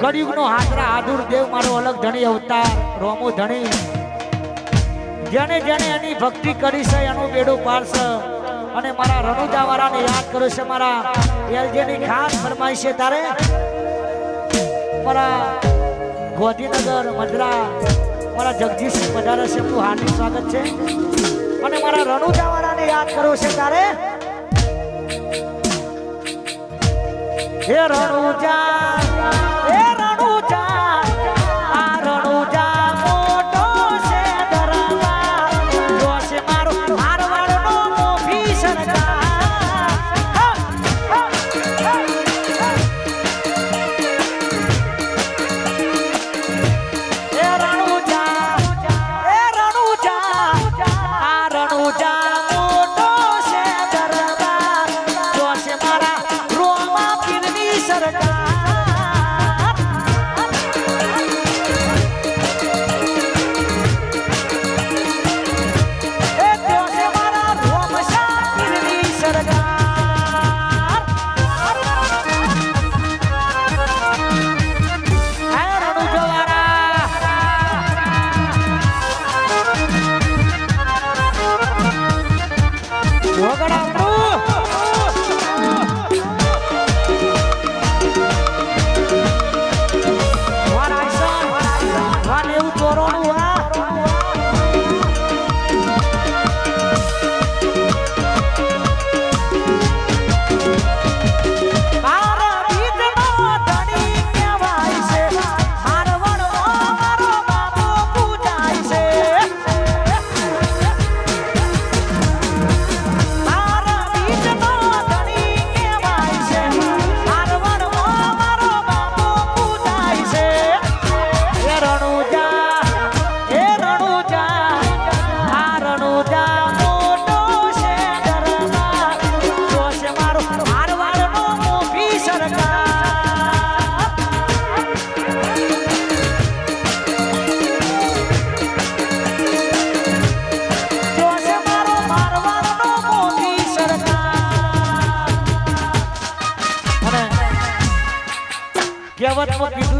કળિયુગનો હાજરા હાદુર દેવ મારો અલગ ધણી અવતાર, રોમો ધણી. જેને જેને એની ભક્તિ કરી છે, એનું બેડું પાડશે. અને મારા રણુજાવાળાને યાદ કર્યો છે મારા એલજેની ખાસ ફરમાઈ છે, તારે મારા ગોધીનગર મદરા મારા જગદીશ પધારે છે, એમનું હાર્દિક સ્વાગત છે. અને મારા રણુજાવાળાને યાદ કર્યો છે, તારે હે રણુજા વગડા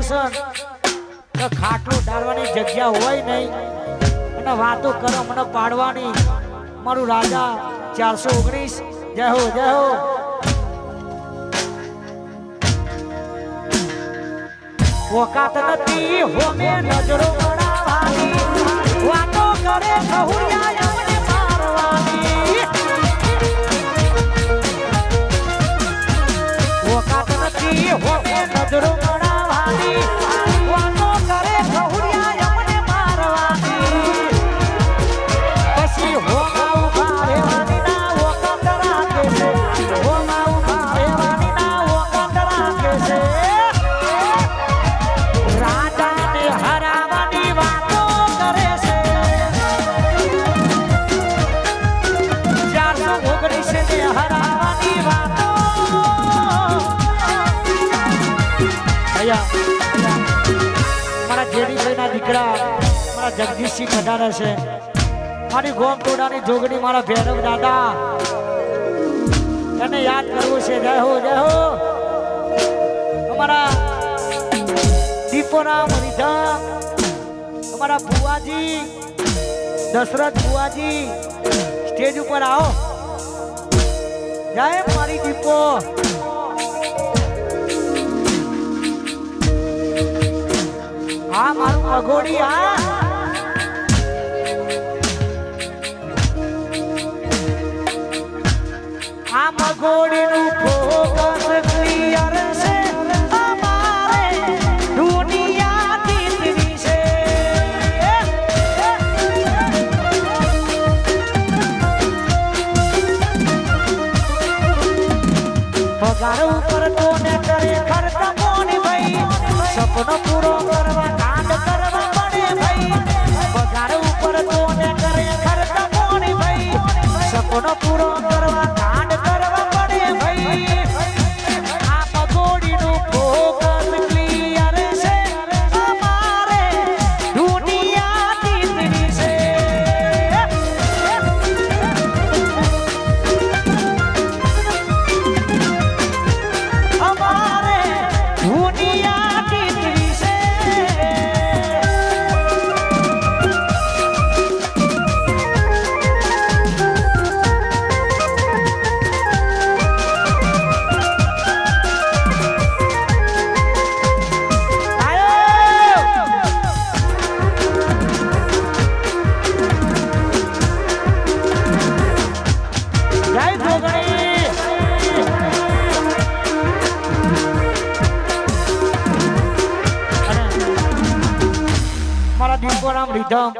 કહેવતમાં કીધું ખાટલું ડાળવાની જગ્યા હોય નહીં. અને વાતો કરો મને પાડવાની. મારું રાજા ચારસો ઓગણીસ. જય હો જય હો. ઓકાત નથી, હોમે નજરો પડાવાની વાતો કરે કહુરિયા અમને મારવાની. ઓકાત નથી, હોમે નજરો ગણાવાની. વાતો જગદીશસિંહ પધારે છે. મારી ગોમ ટોડાની જોગડી મારા ભૈરવ દાદા. તને યાદ કરવું છે. જય હો જય હો. અમારા દીપોરામ રીધમ અમારા ભુવાજી, દશરથ ભુવાજી, સ્ટેજ ઉપર આવો. જય મારી દીપો. હા, મારું અઘોડી આ પગાર ઉપર તો ને કરે ખર્ચ કોની ભાઈ સપનો પૂરો કરવા કાંડ કરવા મારા દીપોરામ રીધમ.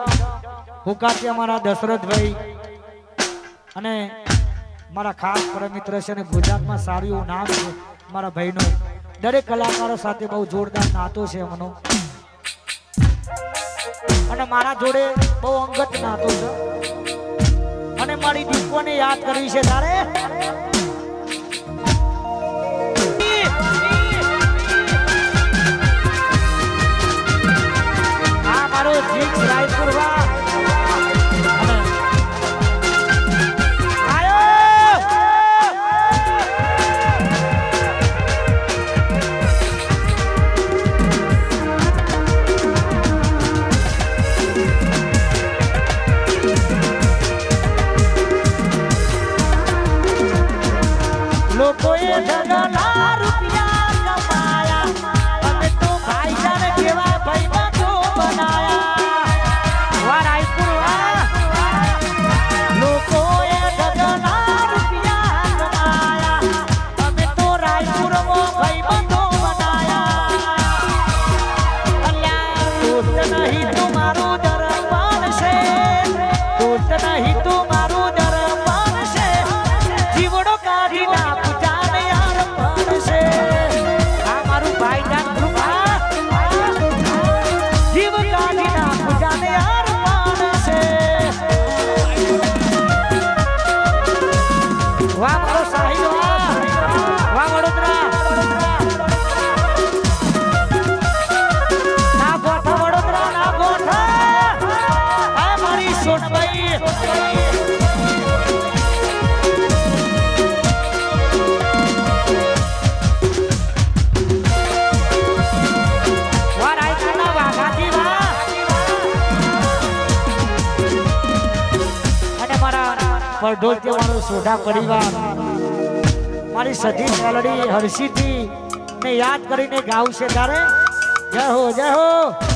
હુકાથી અમારા દશરથભાઈ અને મારા ખાસ પરમ છે અને ગુજરાતમાં સારું એવું નામ છે મારા ભાઈનું. દરેક કલાકારો સાથે બહુ જોરદાર નાતો છે એમનો. અને મારા જોડે બહુ અંગત નાતો છે. અને મારી દીપોને યાદ કરવી છે તારે? પરઢોલથી મારો સોઢા પરિવાર. મારી સધી મેલડી હર્ષિથી ને યાદ કરીને ગાવશે તારે. જય હો જય હો.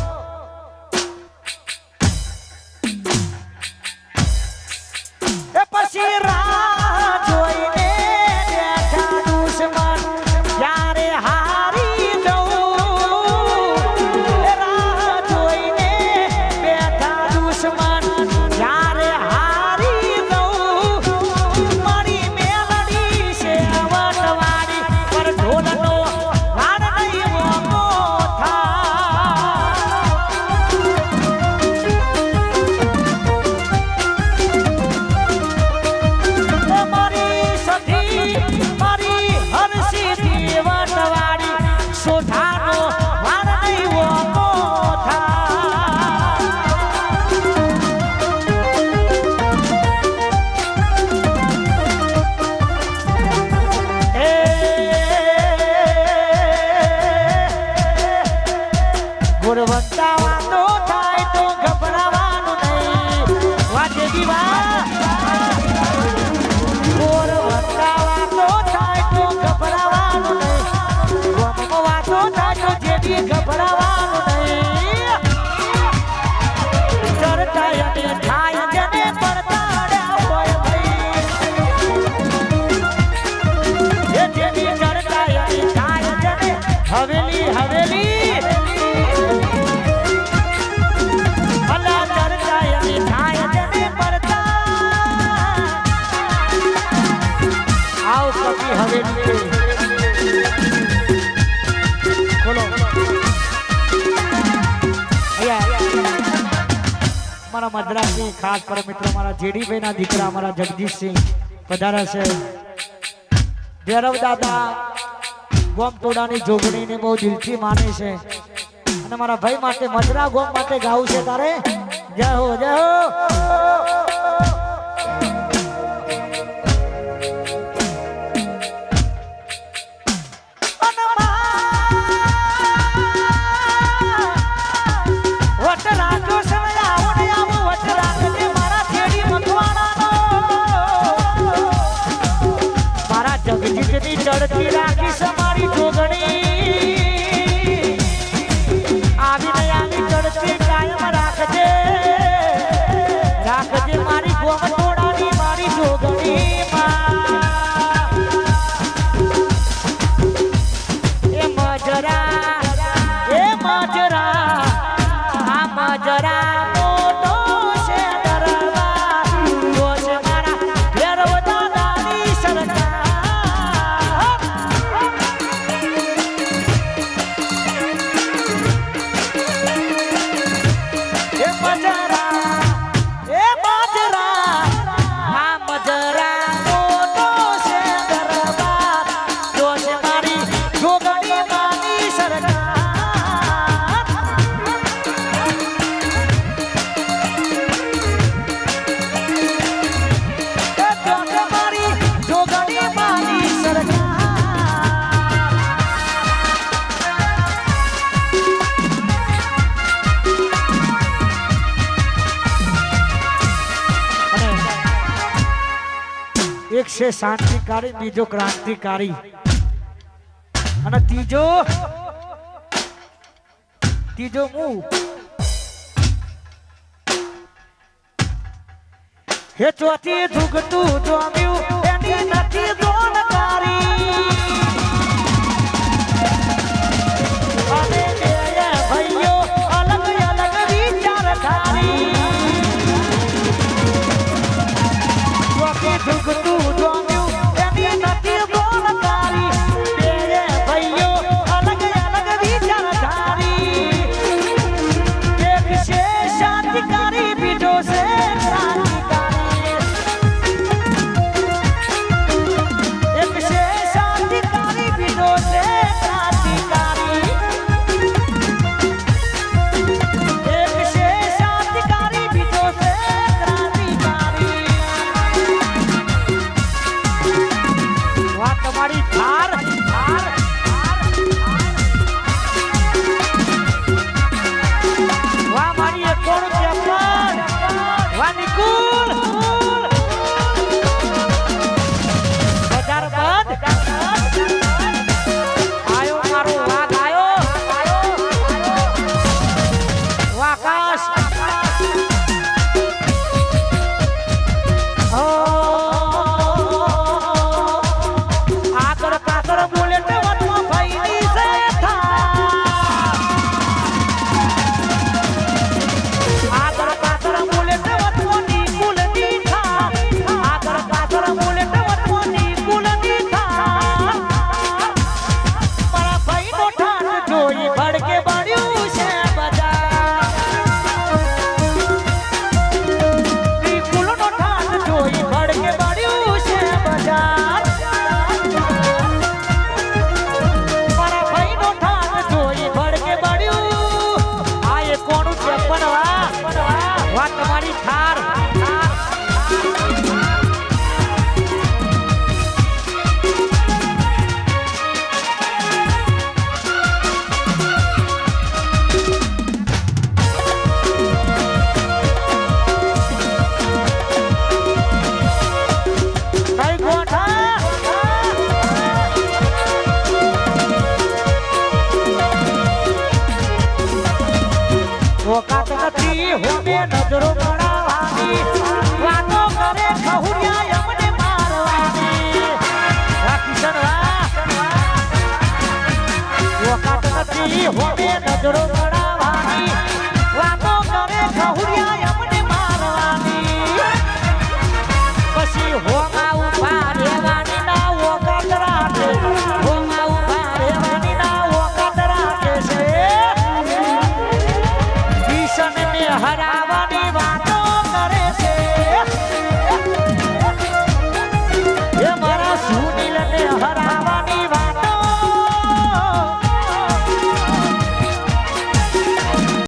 ગુણવત્તા થાય તો ગભરાવાનું નહીં. વાજે દીવા. ગુણવત્તા થાય તો ગભરાવાનું નહીં. વાતો થાય તો જેથી ગભરાવાનું નહીં. ચર્ચાય અને થાય જને પડતાડ્યા હોય ભાઈ. એ જેની અને થાય જને હવેલી હવેલી મારા મદ્રાસી ખાસ પર મિત્ર મારા જેડીભાઈ ના દીકરા મારા જગદીશસિંહ. પધારા છે. ભૈરવ દાદા ગોમ ટોડાની જોગણીને બહુ દિલથી માને છે. અને મારા ભાઈ માટે મદરા ગોમ માટે ગાવું છે તારે? જય હો જય હો. જગજીતની ચડતી રાખીશ મારી જોગણી. છે શાંતિકારી બીજો ક્રાંતિકારી. અને ત્રીજો ત્રીજો હું હે ચોથી ધુગતું જોમ્યું નજરો ગણાવાની વાતો કરે ખહુરિયા અમને મારવાની કિશન વાહ. વખત નથી હોવે નજરો